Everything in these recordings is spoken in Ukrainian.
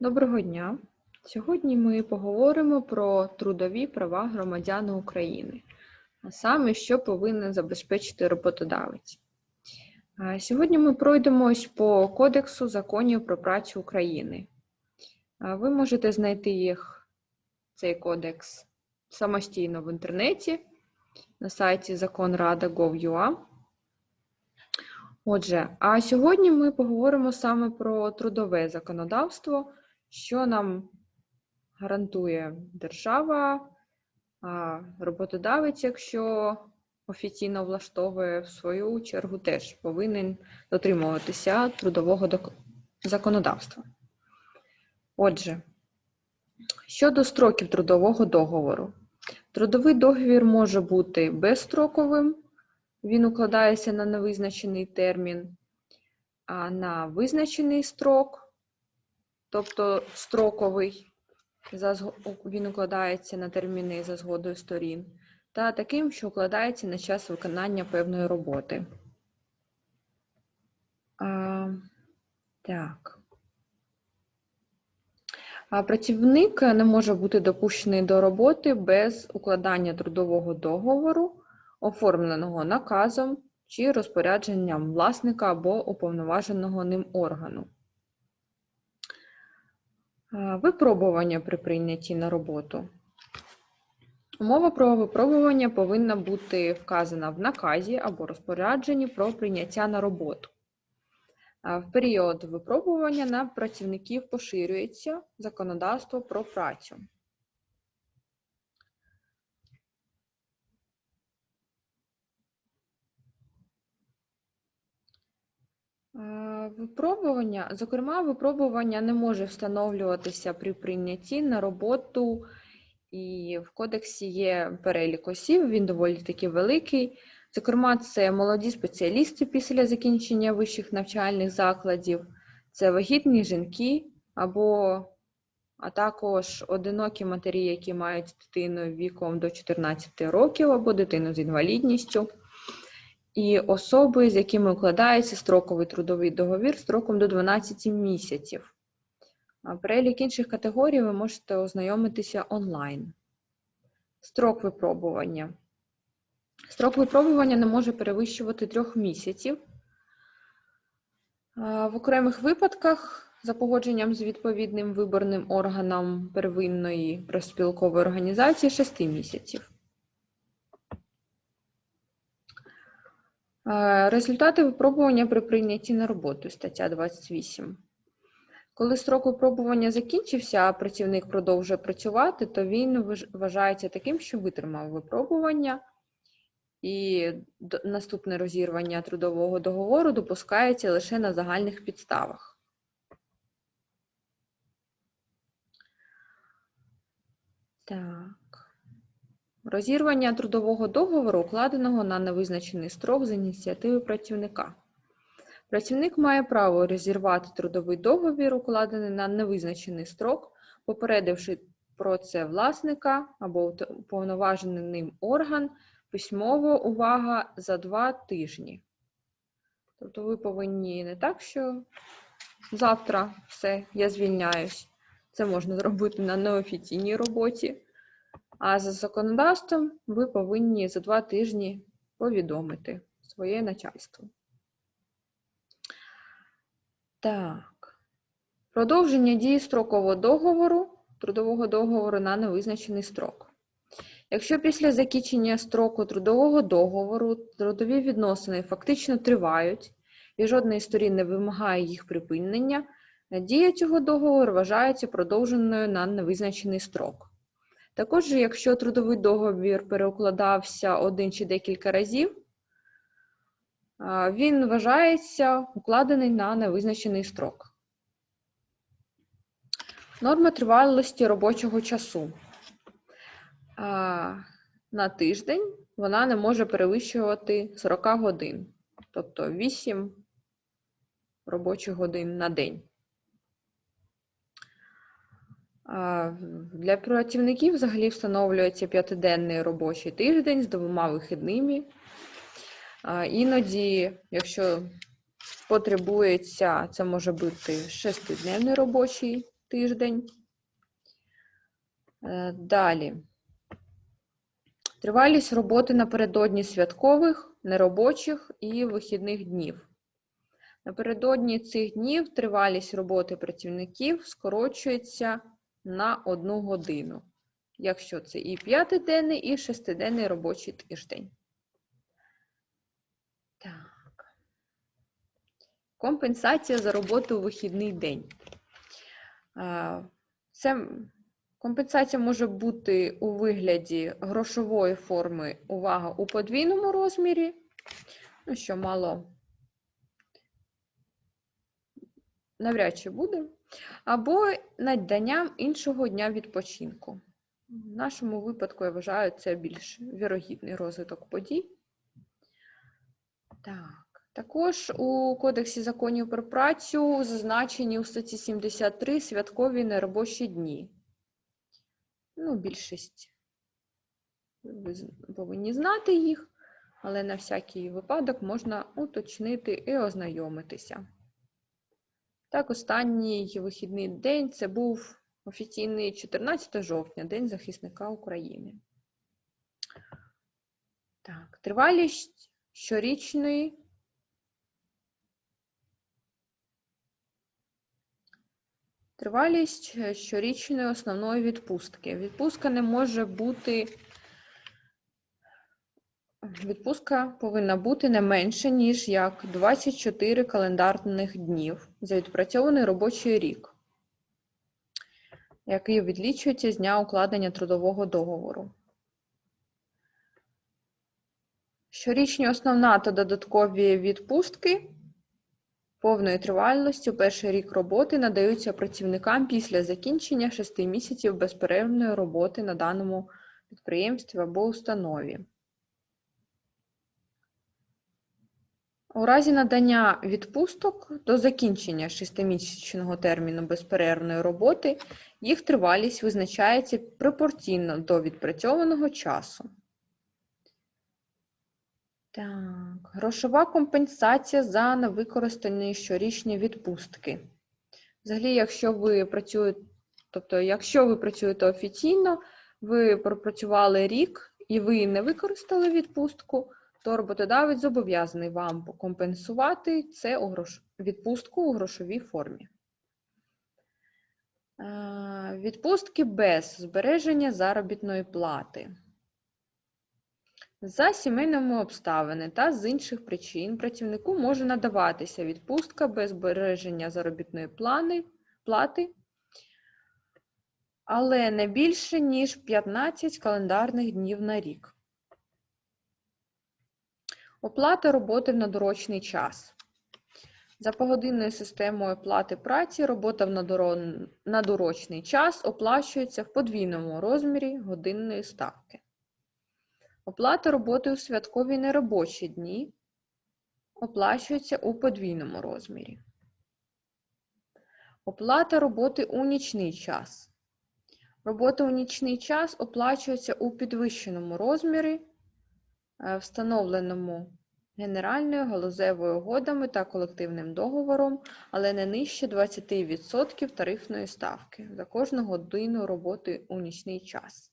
Доброго дня! Сьогодні ми поговоримо про трудові права громадян України, а саме, що повинен забезпечити роботодавець. Сьогодні ми пройдемось по Кодексу законів про працю України. Ви можете знайти їх, цей кодекс, самостійно в інтернеті на сайті законрада.gov.ua. Отже, а сьогодні ми поговоримо саме про трудове законодавство, що нам гарантує держава, роботодавець, якщо офіційно влаштовує, в свою чергу теж повинен дотримуватися трудового законодавства. Отже, щодо строків трудового договору. Трудовий договір може бути безстроковим, він укладається на невизначений термін, а на визначений строк, тобто строковий, він укладається на терміни за згодою сторін, та таким, що укладається на час виконання певної роботи. А, так. А працівник не може бути допущений до роботи без укладання трудового договору, оформленого наказом чи розпорядженням власника або уповноваженого ним органу. Випробування при прийнятті на роботу. Умова про випробування повинна бути вказана в наказі або розпорядженні про прийняття на роботу. В період випробування на працівників поширюється законодавство про працю. Випробування, зокрема, випробування не може встановлюватися при прийнятті на роботу, і в кодексі є перелік осіб, він доволі таки великий. Зокрема, це молоді спеціалісти після закінчення вищих навчальних закладів, це вагітні жінки або а також одинокі матері, які мають дитину віком до 14 років або дитину з інвалідністю, і особи, з якими укладається строковий трудовий договір строком до 12 місяців. Перелік інших категорій ви можете ознайомитися онлайн. Строк випробування. Строк випробування не може перевищувати трьох місяців. В окремих випадках, за погодженням з відповідним виборним органом первинної профспілкової організації, 6 місяців. Результати випробування при прийнятті на роботу, стаття 28. Коли строк випробування закінчився, а працівник продовжує працювати, то він вважається таким, що витримав випробування, і наступне розірвання трудового договору допускається лише на загальних підставах. Так. Розірвання трудового договору, укладеного на невизначений строк з ініціативи працівника. Працівник має право розірвати трудовий договір, укладений на невизначений строк, попередивши про це власника або уповноважений ним орган, письмово увага за два тижні. Тобто ви повинні не так, що завтра все, я звільняюсь. Це можна зробити на неофіційній роботі. А за законодавством ви повинні за два тижні повідомити своє начальство. Так. Продовження дії строкового договору, трудового договору на невизначений строк. Якщо після закінчення строку трудового договору трудові відносини фактично тривають і жодної сторін не вимагає їх припинення, дія цього договору вважається продовженою на невизначений строк. Також, якщо трудовий договір переукладався один чи декілька разів, він вважається укладений на невизначений строк. Норма тривалості робочого часу. На тиждень вона не може перевищувати 40 годин, тобто 8 робочих годин на день. Для працівників взагалі встановлюється п'ятиденний робочий тиждень з двома вихідними. Іноді, якщо потребується, це може бути шестидневний робочий тиждень. Е, Далі. Тривалість роботи напередодні святкових, неробочих і вихідних днів. Напередодні цих днів тривалість роботи працівників скорочується на одну годину, якщо це і п'ятиденний, і шестиденний робочий тиждень. Так. Компенсація за роботу у вихідний день. Це компенсація може бути у вигляді грошової форми увага у подвійному розмірі, ну що мало навряд чи буде, або наданням іншого дня відпочинку. В нашому випадку, я вважаю, це більш вірогідний розвиток подій. Так. Також у Кодексі законів про працю зазначені у статті 73 святкові неробочі дні. Ну, більшість ви повинні знати їх, але на всякий випадок можна уточнити і ознайомитися. Так, останній вихідний день це був офіційний 14 жовтня, День захисника України. Так, тривалість щорічної Тривалість е, щорічної основної відпустки. Відпустка не може бути. Відпустка повинна бути не менше, ніж як 24 календарних днів за відпрацьований робочий рік, який відлічується з дня укладення трудового договору. Щорічні основна та додаткові відпустки повної тривалості у перший рік роботи надаються працівникам після закінчення 6 місяців безперервної роботи на даному підприємстві або установі. У разі надання відпусток до закінчення 6-місячного терміну безперервної роботи їх тривалість визначається пропорційно до відпрацьованого часу. Так, грошова компенсація за невикористані щорічні відпустки. Взагалі, якщо ви працюєте, тобто, якщо ви працюєте офіційно, ви пропрацювали рік і ви не використали відпустку, то роботодавець зобов'язаний вам компенсувати це у грош... відпустку у грошовій формі. Е, Відпустки без збереження заробітної плати. За сімейними обставини та з інших причин працівнику може надаватися відпустка без збереження заробітної плани, плати, але не більше, ніж 15 календарних днів на рік. Оплата роботи в надурочний час. За погодинною системою оплати праці робота в надурочний час оплачується в подвійному розмірі годинної ставки. Оплата роботи у святкові неробочі дні оплачується у подвійному розмірі. Оплата роботи у нічний час. Робота у нічний час оплачується у підвищеному розмірі, встановленому генеральною галузевою угодами та колективним договором, але не нижче 20% тарифної ставки за кожну годину роботи у нічний час.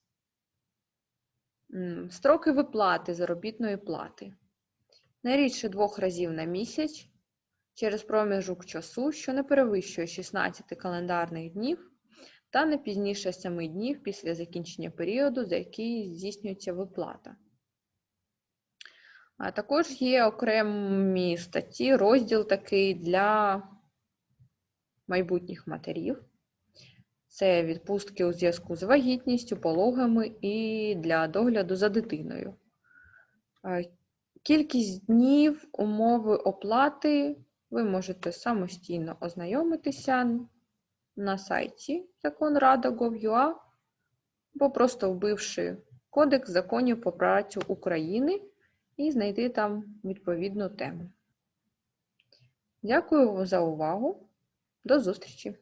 Строки виплати заробітної плати. Не рідше двох разів на місяць через проміжок часу, що не перевищує 16 календарних днів, та не пізніше 7 днів після закінчення періоду, за який здійснюється виплата. А також є окремі статті, розділ такий для майбутніх матерів. Це відпустки у зв'язку з вагітністю, пологами і для догляду за дитиною. Кількість днів, умови оплати ви можете самостійно ознайомитися на сайті законрада.gov.ua або просто вбивши Кодекс законів про працю України і знайти там відповідну тему. Дякую за увагу. До зустрічі!